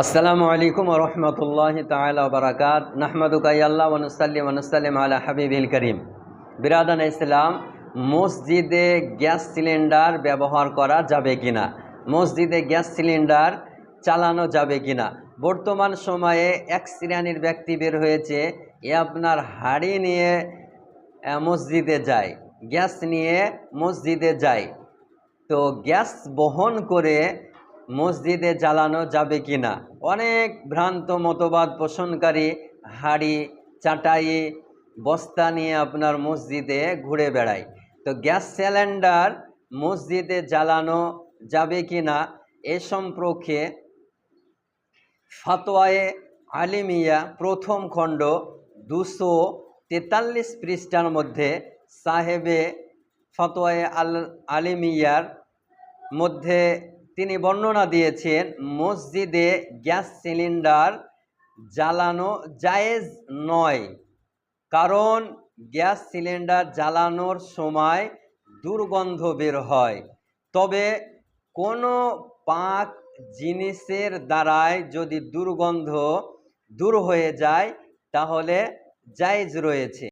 আসসালামু আলাইকুম রহমতুল্লাহ তালা বারাকাত। নাহমাদুকাই আল্লাহ ওয়ানুসাল্লিম ওয়ানুসাল্লিম আলা হাবিবিল করিম। বিরাদান ইসলাম, মসজিদে গ্যাস সিলিন্ডার ব্যবহার করা যাবে কিনা? মসজিদে গ্যাস সিলিন্ডার চালানো যাবে কিনা? বর্তমান সময়ে এক শ্রেণির ব্যক্তি বের হয়েছে, এ আপনার হাড়ি নিয়ে মসজিদে যায়, গ্যাস নিয়ে মসজিদে যায়। তো গ্যাস বহন করে মসজিদে জ্বালানো যাবে কি না অনেক ভ্রান্ত মতবাদ পোষণকারী হাড়ি চাটাই বস্তা নিয়ে আপনার মসজিদে ঘুরে বেড়ায়। তো গ্যাস সিলিন্ডার মসজিদে জ্বালানো যাবে কি না এ সম্পর্কে ফাতোয়ায়ে আলিমিয়া প্রথম খণ্ড দুশো তেতাল্লিশ পৃষ্ঠার মধ্যে সাহেবে ফতোয়ায়ে আল, আলিমিয়ার মধ্যে তিনি বর্ণনা দিয়েছেন, মসজিদে গ্যাস সিলিন্ডার জ্বালানো জায়েজ নয়। কারণ গ্যাস সিলিন্ডার জ্বালানোর সময় দুর্গন্ধ বের হয়। তবে কোনো পাক জিনিসের দ্বারাই যদি দুর্গন্ধ দূর হয়ে যায়, তাহলে জায়েজ রয়েছে।